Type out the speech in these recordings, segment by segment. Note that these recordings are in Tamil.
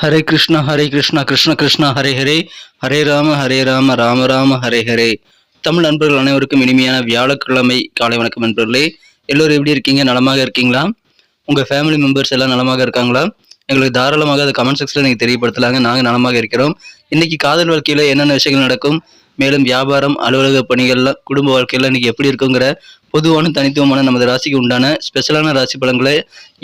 ஹரே கிருஷ்ணா ஹரே கிருஷ்ணா கிருஷ்ண கிருஷ்ணா ஹரே ஹரே. ஹரே ராம ஹரே ராம ராம ராம ஹரே ஹரே. தமிழ் நண்பர்கள் அனைவருக்கும் இனிமையான வியாழக்கிழமை காலை வணக்கம் நண்பர்களே. எல்லோரும் எப்படி இருக்கீங்க? நலமாக இருக்கீங்களா? உங்கள் ஃபேமிலி மெம்பர்ஸ் எல்லாம் நலமாக இருக்காங்களா? எங்களுக்கு தாராளமாக அதை கமெண்ட் செக்ஷனில் நீங்கள் தெரியப்படுத்தலாங்க. நாங்கள் நலமாக இருக்கிறோம். இன்னைக்கு காதல் வாழ்க்கையில் என்னென்ன விஷயங்கள் நடக்கும்? மேலும் வியாபாரம் அலுவலக பணிகள்லாம் குடும்ப வாழ்க்கையில் இன்றைக்கி எப்படி இருக்குங்கிற பொதுவான தனித்துவமான நமது ராசிக்கு உண்டான ஸ்பெஷலான ராசி பலன்களை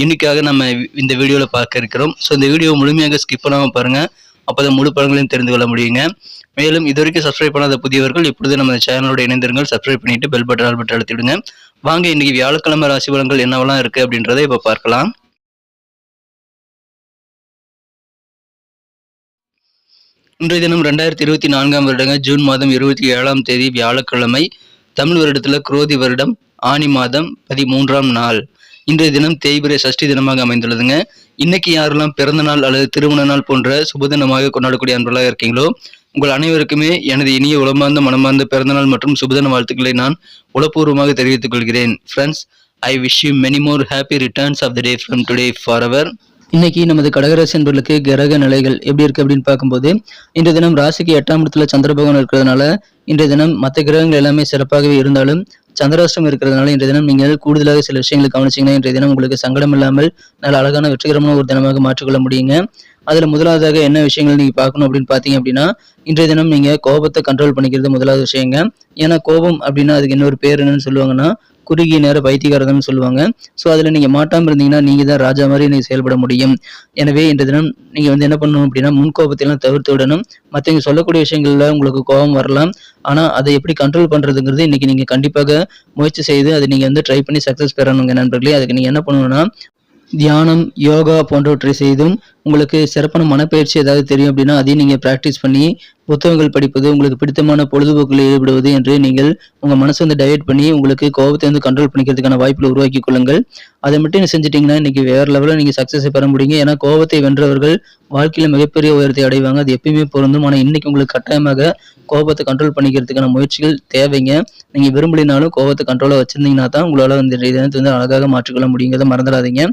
இன்னைக்காக நம்ம இந்த வீடியோவில் பார்க்க இருக்கிறோம். ஸோ இந்த வீடியோ முழுமையாக ஸ்கிப் பண்ணாமல் பாருங்கள் அப்போ முழு பலன்களையும் தெரிந்து கொள்ள முடியுங்க. மேலும் இது வரைக்கும் சப்ஸ்கிரைப் பண்ணாத புதியவர்கள் இப்பொழுது நம்ம சேனலோட இணைந்திருங்கள். சப்ஸ்கிரைப் பண்ணிட்டு பெல் பட்டன் ஆல் பட்டன் அழுத்திவிடுங்க. வாங்க இன்னைக்கு வியாழக்கிழமை ராசி பலன்கள் என்னவெல்லாம் இருக்குது அப்படின்றத இப்போ பார்க்கலாம். இன்றைய தினம் ரெண்டாயிரத்தி இருபத்தி நான்காம் வருடங்க ஜூன் மாதம் இருபத்தி ஏழாம் தேதி வியாழக்கிழமை தமிழ் வருடத்துல குரோதி வருடம் ஆனி மாதம் பதிமூன்றாம் நாள். இன்றைய தினம் தேய்பிரை சஷ்டி தினமாக அமைந்துள்ளதுங்க. இன்னைக்கு யாரெல்லாம் பிறந்த நாள் அல்லது திருமண நாள் போன்ற சுபதினமாக கொண்டாடக்கூடிய அன்பர்களாக இருக்கீங்களோ உங்கள் அனைவருக்குமே எனது இனிய உளமார்ந்த மனமார்ந்த பிறந்தநாள் மற்றும் சுபதின வாழ்த்துக்களை நான் உளப்பூர்வமாக தெரிவித்துக் கொள்கிறேன். Friends I wish you many more happy returns of the day from today for our இன்னைக்கு நமது கடகராசி என்பர்களுக்கு கிரக நிலைகள் எப்படி இருக்கு அப்படின்னு பார்க்கும்போது இன்றைய தினம் ராசிக்கு எட்டாம் இடத்துல சந்திரபகவான் இருக்கிறதுனால இன்றைய தினம் மற்ற கிரகங்கள் எல்லாமே சிறப்பாகவே இருந்தாலும் சந்திராஷ்டம் இருக்கிறதுனால இன்றைய தினம் நீங்கள் கூடுதலாக சில விஷயங்களை கவனிச்சிங்கன்னா இன்றைய தினம் உங்களுக்கு சங்கடம் இல்லாமல் நல்ல அழகான வெற்றிகரமான ஒரு தினமாக மாற்றிக்கொள்ள முடியுங்க. அதுல முதலாவதாக என்ன விஷயங்கள் நீங்க பார்க்கணும் அப்படின்னு பாத்தீங்க அப்படின்னா இன்றைய தினம் நீங்க கோபத்தை கண்ட்ரோல் பண்ணிக்கிறது முதலாவது விஷயங்க. ஏன்னா கோபம் அப்படின்னா அதுக்கு இன்னொரு பேர் என்னன்னு சொல்லுவாங்கன்னா குறுகிய நேர பைத்தியகாரதம்னு சொல்லுவாங்க. ஸோ அதில் நீங்கள் மாட்டாமல் இருந்தீங்கன்னா நீங்கள் தான் ராஜா மாதிரி நீங்கள் செயல்பட முடியும். எனவே இந்த தினம் நீங்கள் வந்து என்ன பண்ணணும் அப்படின்னா முன்கோபத்தையெல்லாம் தவிர்த்து விடணும். மற்றவங்க சொல்லக்கூடிய விஷயங்கள்ல உங்களுக்கு கோபம் வரலாம். ஆனால் அதை எப்படி கண்ட்ரோல் பண்ணுறதுங்கிறது இன்னைக்கு நீங்கள் கண்டிப்பாக முயற்சி செய்து அதை நீங்கள் வந்து ட்ரை பண்ணி சக்ஸஸ் பெறணுங்க நண்பர்களே. அதுக்கு நீங்கள் என்ன பண்ணணும்னா தியானம் யோகா போன்றவற்றை செய்தும் உங்களுக்கு சிறப்பான மனப்பயிற்சி ஏதாவது தெரியும் அப்படின்னா அதையும் நீங்கள் ப்ராக்டிஸ் பண்ணி புத்தகங்கள் படிப்பது உங்களுக்கு பிடித்தமான பொழுதுபோக்கில் ஈடுபடுவது என்று நீங்கள் உங்கள் மனசை வந்து டயட் பண்ணி உங்களுக்கு கோபத்தை வந்து கண்ட்ரோல் பண்ணிக்கிறதுக்கான வாய்ப்புகளை உருவாக்கி கொள்ளுங்கள். அதை மட்டும் செஞ்சிட்டிங்கன்னா இன்றைக்கி வேறு லெவலில் நீங்கள் சக்ஸஸை பெற முடியுங்க. ஏன்னா கோபத்தை வென்றவர்கள் வாழ்க்கையில் மிகப்பெரிய உயரத்தை அடைவாங்க. அது எப்பயுமே பொருந்தும். ஆனால் இன்றைக்கி உங்களுக்கு கட்டாயமாக கோபத்தை கண்ட்ரோல் பண்ணிக்கிறதுக்கான முயற்சிகள் தேவைங்க. நீங்கள் விரும்பலினாலும் கோபத்தை கண்ட்ரோலாக வச்சிருந்தீங்கன்னா தான் உங்களால் வந்து தினத்தை வந்து அழகாக மாற்றிக்கொள்ள முடியுங்கிறத மறந்துடாதீங்க.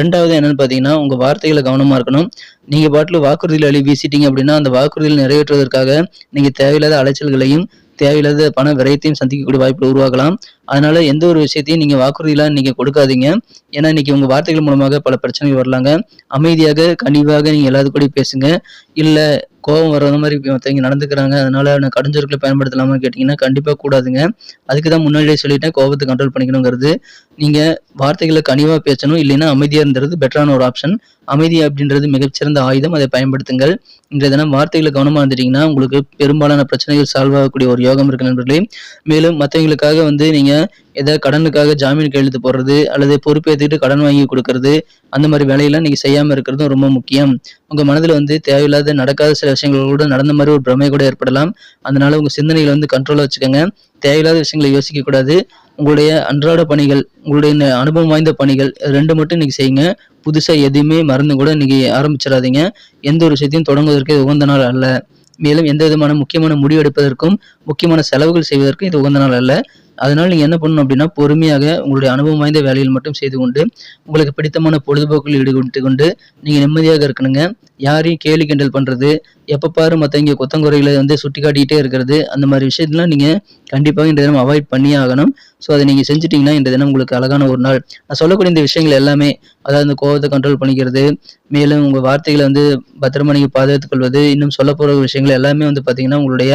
ரெண்டாவது என்னன்னு பார்த்தீங்கன்னா உங்கள் வார்த்தைகளை கவனமாக இருக்கணும். நீங்கள் பாட்டில் வாக்குறுதியில் அழி வீசிட்டீங்க அப்படின்னா அந்த வாக்குறுதியில் நிறைவேற்றுவதற்காக நீங்கள் தேவையில்லாத அலைச்சல்களையும் தேவையில்லாத பண விரயத்தையும் சந்திக்கக்கூடிய வாய்ப்புகள் உருவாகலாம். அதனால எந்த ஒரு விஷயத்தையும் நீங்க வாக்குறுதியெல்லாம் நீங்க கொடுக்காதீங்க. ஏன்னா இன்னைக்கு உங்க வார்த்தைகள் மூலமாக பல பிரச்சனைகள் வரலாங்க. அமைதியாக கனிவாக நீங்க எல்லாத்து கூட பேசுங்க. இல்ல கோபம் வர்ற மாதிரி மற்றவங்க நடந்துக்கிறாங்க. அதனால நான் கடுஞ்சொற்களை பயன்படுத்தலாமா கேட்டிங்கன்னா கண்டிப்பாக கூடாதுங்க. அதுக்கு தான் முன்னாடியே சொல்லிட்டேன் கோபத்தை கண்ட்ரோல் பண்ணிக்கணுங்கிறது. நீங்கள் வார்த்தைகளை கனிவாக பேசணும். இல்லைன்னா அமைதியாக இருந்தது பெட்டரான ஒரு ஆப்ஷன் அமைதி அப்படின்றது மிகச்சிறந்த ஆயுதம். அதை பயன்படுத்துங்கள். இன்றைய தினம் வார்த்தைகளை கவனமாக இருந்துட்டீங்கன்னா உங்களுக்கு பெரும்பாலான பிரச்சனைகள் சால்வ் ஆகக்கூடிய ஒரு யோகம் இருக்கு நண்பர்களே. மேலும் மற்றவங்களுக்காக வந்து நீங்கள் ஏதாவது கடனுக்காக ஜாமீன் கையெழுத்து போடுறது அல்லது பொறுப்பேற்றுக்கிட்டு கடன் வாங்கி கொடுக்கறது அந்த மாதிரி வேலையெல்லாம் நீங்கள் செய்யாமல் இருக்கிறதும் ரொம்ப முக்கியம். உங்கள் மனதில் வந்து தேவையில்லாத நடக்காத சில விஷயங்கள் கூட நடந்த மாதிரி ஒரு பிரமை கூட ஏற்படலாம். அதனால உங்கள் சிந்தனைகளை வந்து கண்ட்ரோலாக வச்சுக்கோங்க. தேவையில்லாத விஷயங்களை யோசிக்க கூடாது. உங்களுடைய அன்றாட பணிகள் உங்களுடைய அனுபவம் வாய்ந்த பணிகள் ரெண்டு மட்டும் இன்னைக்கு செய்யுங்க. புதுசாக எதையுமே மறந்து கூட இன்னைக்கு ஆரம்பிச்சிடாதீங்க. எந்த ஒரு விஷயத்தையும் தொடங்குவதற்கு உகந்த நாள் அல்ல. மேலும் எந்த விதமான முக்கியமான முடிவு எடுப்பதற்கும் முக்கியமான செலவுகள் செய்வதற்கும் இது உகந்த நாள் அல்ல. அதனால் நீங்கள் என்ன பண்ணணும் அப்படின்னா பொறுமையாக உங்களுடைய அனுபவம் வாய்ந்த வேலையில் மட்டும் செய்து கொண்டு உங்களுக்கு பிடித்தமான பொழுதுபோக்கில் ஈடுபட்டு கொண்டு நீங்கள் நிம்மதியாக இருக்கணுங்க. யாரையும் கேலி கிண்டல் பண்ணுறது எப்போ பாரு மற்றவங்க கொத்தங்குறைகளை வந்து சுட்டி காட்டிக்கிட்டே இருக்கிறது அந்த மாதிரி விஷயத்தெலாம் நீங்கள் கண்டிப்பாக இந்த தினம் அவாய்ட் பண்ணியே ஆகணும். ஸோ அதை நீங்கள் செஞ்சிட்டிங்கன்னா இந்த தினம் உங்களுக்கு அழகான ஒரு நாள். நான் சொல்லக்கூடிய இந்த விஷயங்கள் எல்லாமே அதாவது இந்த கோபத்தை கண்ட்ரோல் பண்ணிக்கிறது மேலும் உங்கள் வார்த்தைகளை வந்து பத்திரமா நீங்கள் பாதுகாத்துக் கொள்வது இன்னும் சொல்ல போகிற விஷயங்கள் எல்லாமே வந்து பார்த்தீங்கன்னா உங்களுடைய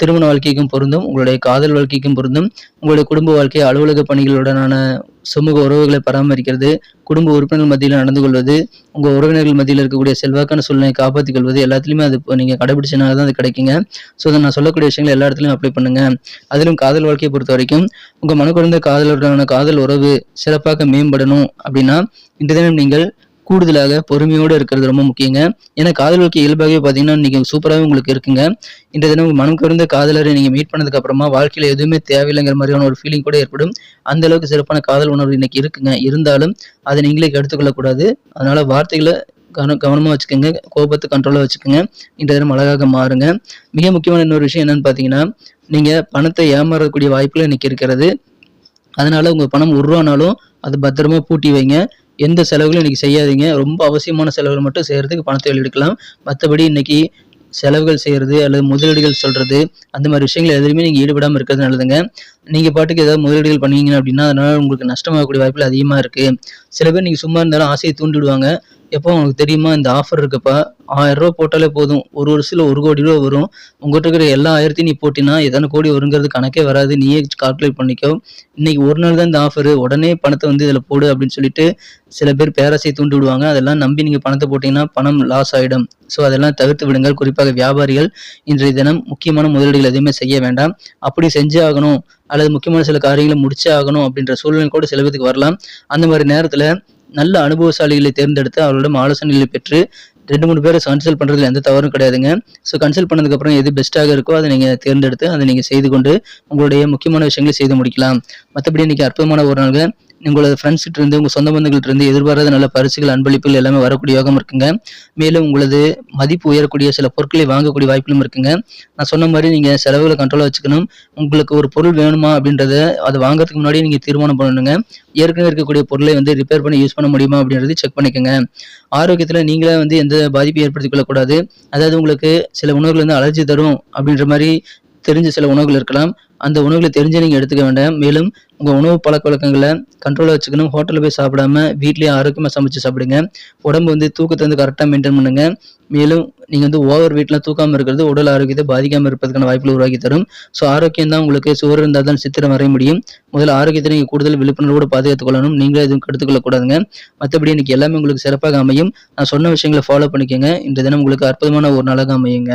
திருமண வாழ்க்கைக்கும் பொருந்தும் உங்களுடைய காதல் வாழ்க்கைக்கும் பொருந்தும் உங்களுடைய குடும்ப வாழ்க்கை அலுவலக பணிகளுடனான சமூக உறவுகளை பராமரிக்கிறது குடும்ப உறுப்பினர்கள் மத்தியில் நடந்து கொள்வது உங்கள் உறவினர்கள் மத்தியில் இருக்கக்கூடிய செல்வாக்கான சூழ்நிலையை காப்பாற்றிக் கொள்வது எல்லாத்துலேயுமே அது இப்போ நீங்கள் கடைபிடிச்சனால தான் அது கிடைக்குங்க. ஸோ அதை நான் சொல்லக்கூடிய விஷயங்கள் எல்லா இடத்துலையும் அப்ளை பண்ணுங்க. அதிலும் காதல் வாழ்க்கையை பொறுத்த வரைக்கும் உங்கள் மனக்குழந்த காதலுடனான காதல் உறவு சிறப்பாக மேம்படணும் அப்படின்னா இந்த தினம் நீங்கள் கூடுதலாக பொறுமையோடு இருக்கிறது ரொம்ப முக்கியங்க. ஏன்னா காதலுக்கு இயல்பாகவே பார்த்தீங்கன்னா இன்னைக்கு சூப்பராகவே உங்களுக்கு இருக்குங்க. இந்த தினம் மனம் கருந்த காதலரை நீங்கள் மீட் பண்ணதுக்கு அப்புறமா வாழ்க்கையில் எதுவுமே தேவையில்லைங்கிற மாதிரியான ஒரு ஃபீலிங் கூட ஏற்படும். அந்த அளவுக்கு சிறப்பான காதல் உணர்வு இன்னைக்கு இருக்குங்க. இருந்தாலும் அதை நீங்களே எடுத்துக்கொள்ளக்கூடாது அதனால வார்த்தைகளை கவனம் கவனமாக வச்சுக்கோங்க. கோபத்தை கண்ட்ரோலாக வச்சுக்கோங்க. இந்த தினம் அழகாக மாறுங்க. மிக முக்கியமான இன்னொரு விஷயம் என்னன்னு பார்த்தீங்கன்னா நீங்கள் பணத்தை ஏமாறக்கூடிய வாய்ப்புகள் இன்னைக்கு இருக்கிறது. அதனால உங்கள் பணம் உருவானாலும் அது பத்திரமா பூட்டி வைங்க. எந்த செலவுகளும் இன்னைக்கு செய்யாதீங்க. ரொம்ப அவசியமான செலவுகள் மட்டும் செய்கிறதுக்கு பணத்தை எடுக்கலாம் மற்றபடி இன்னைக்கு செலவுகள் செய்கிறது அல்லது முதலீடுகள் சொல்கிறது அந்த மாதிரி விஷயங்கள் எதுலையுமே நீங்கள் ஈடுபடாமல் இருக்கிறது நல்லதுங்க. நீங்கள் பாட்டுக்கு ஏதாவது முதலீடுகள் பண்ணீங்க அப்படின்னா அதனால் உங்களுக்கு நஷ்டமாகக்கூடிய வாய்ப்புகள் அதிகமாக இருக்குது சில பேர் நீங்கள் சும்மா இருந்தாலும் ஆசையை தூண்டிவிடுவாங்க எப்போ உங்களுக்கு தெரியுமா இந்த ஆஃபர் இருக்குப்பா ஆயிரம் ரூபா போட்டாலே போதும். ஒரு வருஷத்தில் ஒரு கோடி ரூபா வரும். உங்கள்கிட்ட இருக்கிற எல்லா ஆயிரத்தையும் நீ போட்டினா எத்தனை கோடி வருங்கிறது கணக்கே வராது. நீயே கால்குலேட் பண்ணிக்கோ. இன்னைக்கு ஒரு நாள் தான் இந்த ஆஃபர் உடனே பணத்தை வந்து இதில் போடு அப்படின்னு சொல்லிட்டு சில பேர் பேராசை தூண்டி விடுவாங்க. அதெல்லாம் நம்பி நீங்கள் பணத்தை போட்டிங்கன்னா பணம் லாஸ் ஆகிடும் ஸோ அதெல்லாம் தவிர்த்து விடுங்கள். குறிப்பாக வியாபாரிகள் இன்றைய தினம் முக்கியமான முதலீடுகள் எதுவுமே செய்ய வேண்டாம். அப்படி செஞ்சே ஆகணும். அல்லது முக்கியமான சில காரியங்களை முடிச்சே ஆகணும் அப்படின்ற சூழ்நிலை கூட சில பேருக்கு வரலாம். அந்த மாதிரி நேரத்தில் நல்ல அனுபவசாலிகளை தேர்ந்தெடுத்து அவர்களிடம் ஆலோசனைகளை பெற்று ரெண்டு மூணு பேரை கன்சல்ட் பண்ணுறதுல எந்த தவறும் கிடையாதுங்க. ஸோ கன்சல்ட் பண்ணதுக்கப்புறம் எது பெஸ்ட்டாக இருக்கோ அதை நீங்கள் தேர்ந்தெடுத்து அதை நீங்கள் செய்து கொண்டு உங்களுடைய முக்கியமான விஷயங்களை செய்து முடிக்கலாம். மற்றபடி இன்றைக்கி அற்புதமான ஒரு நாளுங்க. உங்களோட ஃப்ரெண்ட்ஸ்கிட்ட இருந்து உங்கள் சொந்த பந்தங்கள்ட்ட இருந்து எதிர்பாராத நல்ல பரிசுகள் அன்பளிப்புகள் எல்லாமே வரக்கூடிய யோகம் இருக்குங்க. மேலும் உங்களது மதிப்பு உயரக்கூடிய சில பொருட்களை வாங்கக்கூடிய வாய்ப்புகளும் இருக்குங்க. நான் சொன்ன மாதிரி நீங்கள் செலவுகளை கண்ட்ரோலாக வச்சுக்கணும். உங்களுக்கு ஒரு பொருள் வேணுமா அப்படின்றத அதை வாங்குறதுக்கு முன்னாடி நீங்கள் தீர்மானம் பண்ணணுங்க. ஏற்கனவே இருக்கக்கூடிய பொருளை வந்து ரிப்பேர் பண்ணி யூஸ் பண்ண முடியுமா அப்படின்றது செக் பண்ணிக்கோங்க. ஆரோக்கியத்தில் நீங்களே வந்து எந்த பாதிப்பையும் ஏற்படுத்திக் கொள்ளக்கூடாது. அதாவது உங்களுக்கு சில உணவுகள் வந்து அலர்ஜி தரும் அப்படின்ற மாதிரி தெரிஞ்ச சில உணவுகள் இருக்கலாம். அந்த உணவுகளை தெரிஞ்சு நீங்கள் எடுத்துக்க வேண்டாம். மேலும் உங்கள் உணவு பழக்க வழக்கங்களை கண்ட்ரோலாக வச்சுக்கணும். ஹோட்டலில் போய் சாப்பிடாம வீட்லேயே ஆரோக்கியமாக சமைச்சு சாப்பிடுங்க. உடம்பு வந்து தூக்கத்தை வந்து கரெக்டாக மெயின்டைன் பண்ணுங்க. மேலும் நீங்கள் வந்து ஓவர் வீட்டில் தூக்காமல் இருக்கிறது உடல் ஆரோக்கியத்தை பாதிக்காமல் இருப்பதற்கான வாய்ப்புகள் உருவாக்கி தரும். ஸோ ஆரோக்கியம் தான் உங்களுக்கு சுவர் இருந்தால் தான் சித்திரம் வரைய முடியும். முதல்ல ஆரோக்கியத்தை நீங்கள் கூடுதல் விழிப்புணர்வோடு பாதுகாத்துக் கொள்ளணும். நீங்களே எதுவும் கெடுத்துக்கொள்ளக்கூடாதுங்க மற்றபடி இன்னைக்கு எல்லாமே உங்களுக்கு சிறப்பாக அமையும். நான் சொன்ன விஷயங்களை ஃபாலோ பண்ணிக்கோங்க. இந்த தினம் உங்களுக்கு அற்புதமான ஒரு நாளாக அமையுங்க.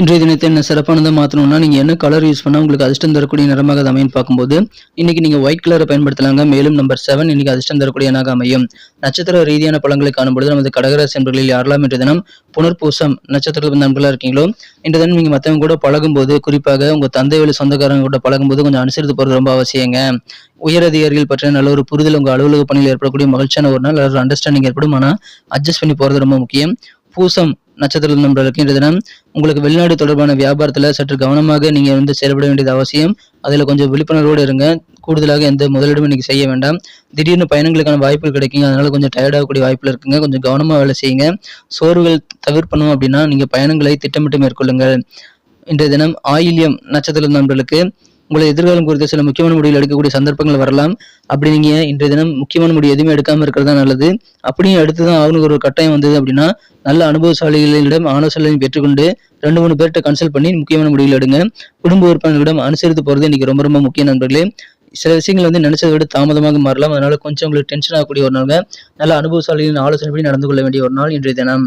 இன்றைய தினத்தை என்ன சிறப்பானதை மாற்றணும்னா நீங்கள் என்ன கலர் யூஸ் பண்ணால் உங்களுக்கு அதிர்ஷ்டம் தரக்கூடிய நிறமாக அது அமையும் பார்க்கும்போது இன்னைக்கு நீங்கள் ஒயிட் கலரை பயன்படுத்தலாங்க. மேலும் நம்பர் செவன் இன்றைக்கி அதிர்ஷ்டம் தரக்கூடிய எண்ணாக அமையும். நட்சத்திர ரீதியான பழங்களை காணும்பொழுது நமது கடகராசி என்பர்களில் யாரெல்லாம் இன்றைய தினம் புனர்பூசம் நட்சத்திர நண்பர்களாக இருக்கீங்களோ இன்றைய தினம் நீங்கள் மற்றவங்க கூட பழகும்போது குறிப்பாக உங்கள் தந்தை வழி சொந்தக்காரங்க கூட பழகும்போது கொஞ்சம் அனுசரித்து போகிறது ரொம்ப அவசியங்க. உயரதிகாரிகள் பற்றிய நல்ல ஒரு புரிதல் உங்கள் அலுவலக பணியில் ஏற்படக்கூடிய மகிழ்ச்சியான ஒரு நாள் நல்ல ஒரு அண்டர்ஸ்டாண்டிங் ஏற்படும். ஆனால் அட்ஜஸ்ட் பண்ணி போகிறது ரொம்ப முக்கியம். பூசம் நட்சத்திர நண்பர்களுக்கு இன்றைய தினம் உங்களுக்கு வெளிநாடு தொடர்பான வியாபாரத்தில் சற்று கவனமாக நீங்கள் வந்து செயல்பட வேண்டியது அவசியம். அதில் கொஞ்சம் விழிப்புணர்வோடு இருங்க. கூடுதலாக எந்த முதலீடும் நீங்கள் செய்ய வேண்டாம். திடீர்னு பயணங்களுக்கான வாய்ப்புகள் கிடைக்குங்க. அதனால கொஞ்சம் டயர்டாகக்கூடிய வாய்ப்பில் இருக்குங்க. கொஞ்சம் கவனமாக வேலை செய்யுங்க. சோர்வுகள் தவிர்க்கணும் அப்படின்னா நீங்கள் பயணங்களை திட்டமிட்டு மேற்கொள்ளுங்கள். இன்றைய தினம் ஆயில்யம் நட்சத்திர நண்பர்களுக்கு உங்களை எதிர்காலம் குறித்த சில முக்கியமான முடிவுகள் எடுக்கக்கூடிய சந்தர்ப்பங்கள் வரலாம். அப்படி நீங்க இன்றைய தினம் முக்கியமான முடிவு எதுவுமே எடுக்காமல் இருக்கிறதா நல்லது. அப்படியும் அடுத்து தான் ஆகணும் ஒரு கட்டாயம் வந்தது அப்படின்னா நல்ல அனுபவசாலிகளிடம் ஆலோசனை பெற்றுக்கொண்டு ரெண்டு மூணு பேர்கிட்ட கன்சல்ட் பண்ணி முக்கியமான முடிவுகள் எடுங்க. குடும்ப உறுப்பினர்களிடம் அனுசரித்து போறது இன்னைக்கு ரொம்ப ரொம்ப முக்கிய நண்பர்களே. சில விஷயங்கள் வந்து நினைச்சதை விட தாமதமாக மாறலாம். அதனால கொஞ்சம் உங்களுக்கு டென்ஷன் ஆகக்கூடிய ஒரு நாள் நல்ல அனுபவசாலிகளின் ஆலோசனைப்படி நடந்து கொள்ள வேண்டிய ஒரு நாள் இன்றைய தினம்.